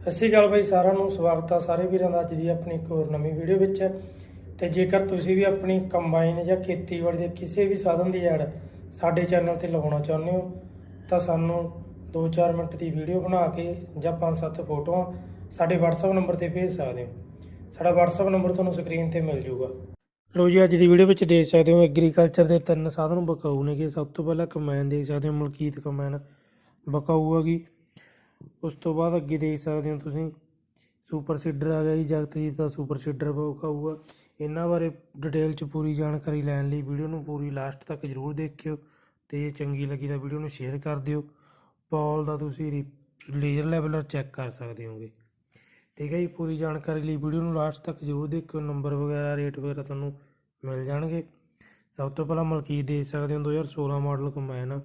ਸਤਿ ਸ਼੍ਰੀ ਅਕਾਲ ਬਾਈ, ਸਾਰਿਆਂ ਨੂੰ ਸਵਾਗਤ ਆ ਸਾਰੇ ਵੀਰਾਂ ਦਾ ਅੱਜ ਦੀ ਆਪਣੀ ਇੱਕ ਹੋਰ ਨਵੀਂ ਵੀਡੀਓ ਵਿੱਚ। ਤੇ ਜੇਕਰ ਤੁਸੀਂ ਵੀ ਆਪਣੀ ਕੰਬਾਈਨ ਜਾਂ ਖੇਤੀਬਾੜੀ ਦੇ ਕਿਸੇ ਵੀ ਸਾਧਨ ਦੀ ਐਡ ਸਾਡੇ ਚੈਨਲ ਤੇ ਲਗਾਉਣਾ ਚਾਹੁੰਦੇ ਹੋ, ਤਾਂ ਸਾਨੂੰ 2-4 ਮਿੰਟ ਦੀ ਵੀਡੀਓ ਬਣਾ ਕੇ ਜਾਂ 5-7 ਫੋਟੋਆਂ ਸਾਡੇ WhatsApp ਨੰਬਰ ਤੇ ਭੇਜ ਸਕਦੇ ਹੋ। ਸਾਡਾ WhatsApp ਨੰਬਰ ਤੁਹਾਨੂੰ ਸਕਰੀਨ ਤੇ ਮਿਲ ਜਾਊਗਾ। ਲੋ ਜੀ, ਅੱਜ ਦੀ ਵੀਡੀਓ ਵਿੱਚ ਦੇਖ ਸਕਦੇ ਹੋ ਐਗਰੀਕਲਚਰ ਦੇ ਤਿੰਨ ਸਾਧਨ ਬਕਾਊ ਨੇਗੇ। ਸਭ ਤੋਂ ਪਹਿਲਾਂ ਕਮੈਨ ਦੇਖ ਸਕਦੇ ਹੋ, ਮਲਕੀਤ ਕਮੈਨ ਬਕਾਊ ਹੈਗੀ ਉਸ ਤੋਂ ਬਾਅਦ ਅੱਗੇ ਦੇਖ ਸਕਦੇ ਹੋ ਤੁਸੀਂ, ਸੁਪਰ ਸੀਡਰ ਆ ਗਿਆ ਜੀ, ਜਗਤਜੀਤ ਦਾ ਸੁਪਰ ਸੀਡਰ ਬਕਾਊਗਾ ਇਹਨਾਂ ਬਾਰੇ ਡਿਟੇਲ ਚ ਪੂਰੀ ਜਾਣਕਾਰੀ ਲੈਣ ਲਈ ਵੀਡੀਓ ਨੂੰ ਪੂਰੀ ਲਾਸਟ ਤੱਕ ਜਰੂਰ ਦੇਖਿਓ ਤੇ ਜੇ ਚੰਗੀ ਲੱਗੀ ਤਾਂ ਵੀਡੀਓ ਨੂੰ ਸ਼ੇਅਰ ਕਰ ਦਿਓ। ਪੌਲ ਦਾ ਤੁਸੀਂ ਲੇਜ਼ਰ ਲੈਵਲਰ ਚੈੱਕ ਕਰ ਸਕਦੇ ਹੋਗੇ। ਠੀਕ ਹੈ ਜੀ, ਪੂਰੀ ਜਾਣਕਾਰੀ ਲਈ ਵੀਡੀਓ ਨੂੰ ਲਾਸਟ ਤੱਕ ਜ਼ਰੂਰ ਦੇਖਿਓ। ਨੰਬਰ ਵਗੈਰਾ ਰੇਟ ਵਗੈਰਾ ਤੁਹਾਨੂੰ ਮਿਲ ਜਾਣਗੇ। ਸਭ ਤੋਂ ਪਹਿਲਾਂ ਮਲਕੀਤ ਦੇਖ ਸਕਦੇ ਹੋ 2016 ਮਾਡਲ ਕੰਬਾਈਨ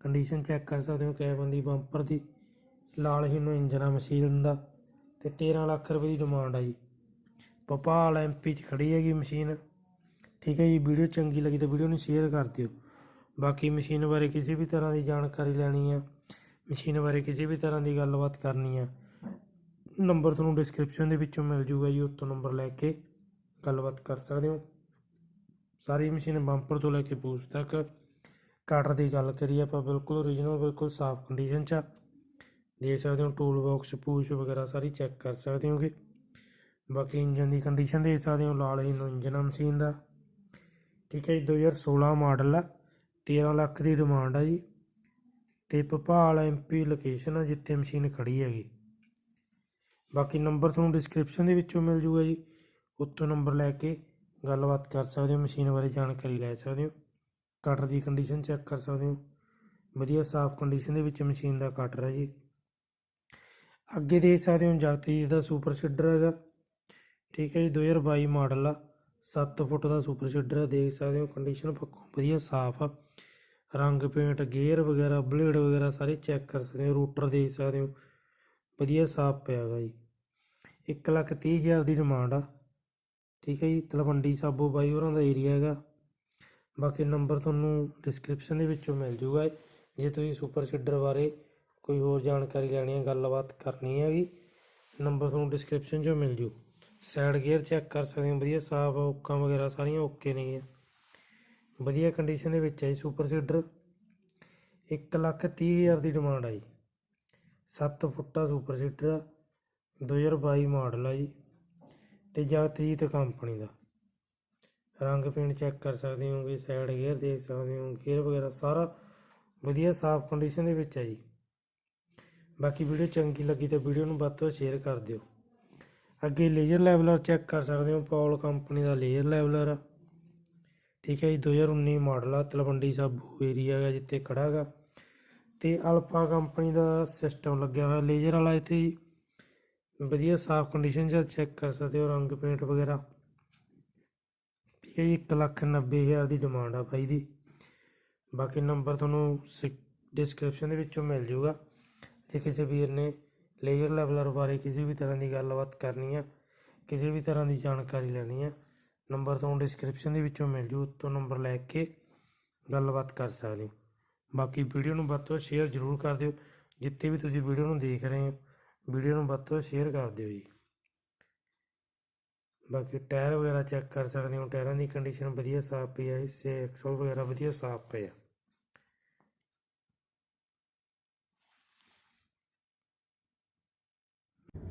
ਕੰਡੀਸ਼ਨ ਚੈੱਕ ਕਰ ਸਕਦੇ ਹੋ ਕੈਬਨ ਦੀ ਬੰਪਰ ਦੀ। ਲਾਲ ਹੀ ਨੂੰ ਇੰਜਨ ਆ ਮਸ਼ੀਨ ਦਾ ਤੇ 13 ਲੱਖ ਰੁਪਏ ਦੀ ਡਿਮਾਂਡ ਆ ਜੀ ਭੋਪਾਲ ਐਮਪੀ 'ਚ ਖੜੀ ਹੈਗੀ ਮਸ਼ੀਨ। ਠੀਕ ਹੈ ਜੀ, ਵੀਡੀਓ ਚੰਗੀ ਲੱਗੀ ਤਾਂ ਵੀਡੀਓ ਨੂੰ ਸ਼ੇਅਰ ਕਰ ਦਿਓ। ਬਾਕੀ ਮਸ਼ੀਨ ਬਾਰੇ ਕਿਸੇ ਵੀ ਤਰ੍ਹਾਂ ਦੀ ਜਾਣਕਾਰੀ ਲੈਣੀ ਆ, ਮਸ਼ੀਨ ਬਾਰੇ ਕਿਸੇ ਵੀ ਤਰ੍ਹਾਂ ਦੀ ਗੱਲਬਾਤ ਕਰਨੀ ਆ, ਨੰਬਰ ਤੁਹਾਨੂੰ ਡਿਸਕ੍ਰਿਪਸ਼ਨ ਦੇ ਵਿੱਚੋਂ ਮਿਲ ਜੂਗਾ ਜੀ, ਉੱਤੋਂ ਨੰਬਰ ਲੈ ਕੇ ਗੱਲਬਾਤ ਕਰ ਸਕਦੇ ਹੋ। ਸਾਰੀ ਮਸ਼ੀਨ ਬੰਪਰ ਤੋਂ ਲੈ ਕੇ ਪੂਛ ਤੱਕ। ਕਟਰ ਦੀ ਗੱਲ ਕਰੀਏ ਆਪਾਂ, ਬਿਲਕੁਲ ਓਰੀਜਨਲ ਬਿਲਕੁਲ ਸਾਫ਼ ਕੰਡੀਸ਼ਨ 'ਚ ਆ। ਦੇਖ ਸਕਦੇ ਹੋ ਟੂਲ ਬਾਕਸ ਪੂਛ ਵਗੈਰਾ ਸਾਰੀ ਚੈੱਕ ਕਰ ਸਕਦੇ ਹੋਗੇ। ਬਾਕੀ ਇੰਜਨ ਦੀ ਕੰਡੀਸ਼ਨ ਦੇਖ ਸਕਦੇ ਹੋ, ਲਾਲ ਹੀ ਇੰਜਨ ਆ ਮਸ਼ੀਨ ਦਾ। ਠੀਕ ਹੈ ਜੀ 2016 ਮਾਡਲ ਆ 13 ਲੱਖ ਦੀ ਡਿਮਾਂਡ ਆ ਜੀ। ਤੇ ਭੋਪਾਲ ਐਮਪੀ ਲੋਕੇਸ਼ਨ ਆ, ਜਿੱਥੇ ਮਸ਼ੀਨ ਖੜੀ ਹੈਗੀ। ਬਾਕੀ ਨੰਬਰ ਤੁਹਾਨੂੰ ਡਿਸਕ੍ਰਿਪਸ਼ਨ ਦੇ ਵਿੱਚੋਂ ਮਿਲ ਜੂਗਾ ਜੀ। ਉੱਤੋਂ ਨੰਬਰ ਲੈ ਕੇ ਗੱਲਬਾਤ ਕਰ ਸਕਦੇ ਹੋ ਮਸ਼ੀਨ ਬਾਰੇ ਜਾਣਕਾਰੀ ਲੈ ਸਕਦੇ ਹੋ। ਕਟਰ ਦੀ ਕੰਡੀਸ਼ਨ ਚੈੱਕ ਕਰ ਸਕਦੇ ਹੋ। ਵਧੀਆ ਸਾਫ਼ ਕੰਡੀਸ਼ਨ ਦੇ ਵਿੱਚ ਮਸ਼ੀਨ ਦਾ ਕਟਰ ਹੈ ਜੀ। ਅੱਗੇ ਦੇਖ ਸਕਦੇ ਹੋ ਜਗਤੀ ਦਾ ਸੁਪਰ ਸੀਡਰ ਹੈਗਾ। ਠੀਕ ਹੈ ਜੀ 2022 ਮਾਡਲ ਆ। 7 ਫੁੱਟ ਦਾ ਸੁਪਰ ਸੀਡਰ ਆ, ਦੇਖ ਸਕਦੇ ਹੋ ਕੰਡੀਸ਼ਨ ਪੱਕੋਂ ਵਧੀਆ ਸਾਫ਼ ਆ। ਰੰਗ ਪੇਂਟ ਗੇਅਰ ਵਗੈਰਾ ਬਲੇਡ ਵਗੈਰਾ ਸਾਰੇ ਚੈੱਕ ਕਰ ਸਕਦੇ ਹੋ ਰੂਟਰ ਦੇਖ ਸਕਦੇ ਹੋ। ਵਧੀਆ ਸਾਫ਼ ਪਿਆ ਹੈਗਾ ਜੀ। ਇੱਕ ਲੱਖ ਤੀਹ ਹਜ਼ਾਰ ਦੀ ਡਿਮਾਂਡ ਆ। ਠੀਕ ਹੈ ਜੀ, ਤਲਵੰਡੀ ਸਾਬੋ ਬਾਈ ਹੋਰਾਂ ਦਾ ਏਰੀਆ ਹੈਗਾ। ਬਾਕੀ ਨੰਬਰ ਤੁਹਾਨੂੰ ਡਿਸਕ੍ਰਿਪਸ਼ਨ ਦੇ ਵਿੱਚੋਂ ਮਿਲ ਜੂਗਾ। ਜੇ ਤੁਸੀਂ ਸੁਪਰ ਸੀਡਰ ਬਾਰੇ ਕੋਈ ਹੋਰ ਜਾਣਕਾਰੀ ਲੈਣੀ ਹੈ, ਗੱਲਬਾਤ ਕਰਨੀ ਹੈਗੀ, ਨੰਬਰ ਤੁਹਾਨੂੰ ਡਿਸਕ੍ਰਿਪਸ਼ਨ 'ਚੋਂ ਮਿਲ ਜੂ। ਸਾਈਡ ਗੇਅਰ ਚੈੱਕ ਕਰ ਸਕਦੇ ਹੋ, ਵਧੀਆ ਸਾਫ਼ ਆ ਹੁੱਕਾਂ ਵਗੈਰਾ ਸਾਰੀਆਂ ਓਕੇ ਨੇ ਵਧੀਆ ਕੰਡੀਸ਼ਨ ਦੇ ਵਿੱਚ ਹੈ ਜੀ ਸੁਪਰ ਸੀਡਰ ਇੱਕ ਲੱਖ ਤੀਹ ਹਜ਼ਾਰ ਦੀ ਡਿਮਾਂਡ ਆ ਜੀ 7 ਫੁੱਟਾ ਸੁਪਰ ਸੀਡਰ ਆ 2022 ਮਾਡਲ ਆ ਜੀ, ਤੇ ਜਗਤਜੀਤ ਕੰਪਨੀ ਦਾ। ਰੰਗ ਪੇਂਟ ਚੈੱਕ ਕਰ ਸਕਦੇ ਹੋਗੇ ਸਾਈਡ ਗੇਅਰ ਦੇਖ ਸਕਦੇ ਹੋ ਗੇਅਰ ਵਗੈਰਾ ਸਾਰਾ ਵਧੀਆ ਸਾਫ਼ ਕੰਡੀਸ਼ਨ ਦੇ ਵਿੱਚ ਹੈ ਜੀ। ਬਾਕੀ ਵੀਡੀਓ ਚੰਗੀ ਲੱਗੀ ਤਾਂ ਵੀਡੀਓ ਨੂੰ ਵੱਧ ਤੋਂ ਸ਼ੇਅਰ ਕਰ ਦਿਓ। ਅੱਗੇ ਲੇਜ਼ਰ ਲੈਵਲਰ ਚੈੱਕ ਕਰ ਸਕਦੇ ਹੋ ਪੌਲ ਕੰਪਨੀ ਦਾ ਲੇਜ਼ਰ ਲੈਵਲਰ ਆ ਠੀਕ ਹੈ ਜੀ 2019 ਮਾਡਲ ਆ, ਤਲਵੰਡੀ ਸਾਬੂ ਏਰੀਆ ਹੈਗਾ ਜਿੱਥੇ ਖੜਾ ਹੈਗਾ। ਤੇ ਅਲਫਾ ਕੰਪਨੀ ਦਾ ਸਿਸਟਮ ਲੱਗਿਆ ਹੋਇਆ ਲੇਜ਼ਰ ਵਾਲਾ ਇੱਥੇ ਜੀ। ਵਧੀਆ ਸਾਫ਼ ਕੰਡੀਸ਼ਨ 'ਚ ਚੈੱਕ ਕਰ ਸਕਦੇ ਹੋ, ਰੰਗ ਪੇਂਟ ਵਗੈਰਾ। ਠੀਕ ਹੈ ਜੀ, ਇੱਕ ਲੱਖ ਨੱਬੇ ਹਜ਼ਾਰ ਦੀ ਡਿਮਾਂਡ ਆ ਭਾਈ ਦੀ। ਬਾਕੀ ਨੰਬਰ ਤੁਹਾਨੂੰ ਡਿਸਕ੍ਰਿਪਸ਼ਨ ਦੇ ਵਿੱਚੋਂ ਮਿਲ ਜਾਊਗਾ ਜੇ ਕਿਸੇ ਵੀਰ ਨੇ ਲੇਜ਼ਰ ਲੈਵਲਰ ਬਾਰੇ ਕਿਸੇ ਵੀ ਤਰ੍ਹਾਂ ਦੀ ਗੱਲਬਾਤ ਕਰਨੀ ਆ, ਕਿਸੇ ਵੀ ਤਰ੍ਹਾਂ ਦੀ ਜਾਣਕਾਰੀ ਲੈਣੀ ਆ ਨੰਬਰ ਤੁਹਾਨੂੰ ਡਿਸਕ੍ਰਿਪਸ਼ਨ ਦੇ ਵਿੱਚੋਂ ਮਿਲ ਜੂ, ਉੱਤੋਂ ਨੰਬਰ ਲੈ ਕੇ ਗੱਲਬਾਤ ਕਰ ਸਕਦੇ ਹੋ। ਬਾਕੀ ਵੀਡੀਓ ਨੂੰ ਵੱਧ ਤੋਂ ਸ਼ੇਅਰ ਜ਼ਰੂਰ ਕਰ ਦਿਓ, ਜਿੱਥੇ ਵੀ ਤੁਸੀਂ ਵੀਡੀਓ ਨੂੰ ਦੇਖ ਰਹੇ ਹੋ ਵੀਡੀਓ ਨੂੰ ਵੱਧ ਤੋਂ ਸ਼ੇਅਰ ਕਰ ਦਿਓ ਜੀ। ਬਾਕੀ ਟਾਇਰ ਵਗੈਰਾ ਚੈੱਕ ਕਰ ਸਕਦੇ ਹੋ, ਟਾਇਰਾਂ ਦੀ ਕੰਡੀਸ਼ਨ ਵਧੀਆ ਸਾਫ਼ ਪਈ ਹੈ ਹਿੱਸੇ ਐਕਸਲ ਵਗੈਰਾ ਵਧੀਆ ਸਾਫ਼ ਪਏ ਆ।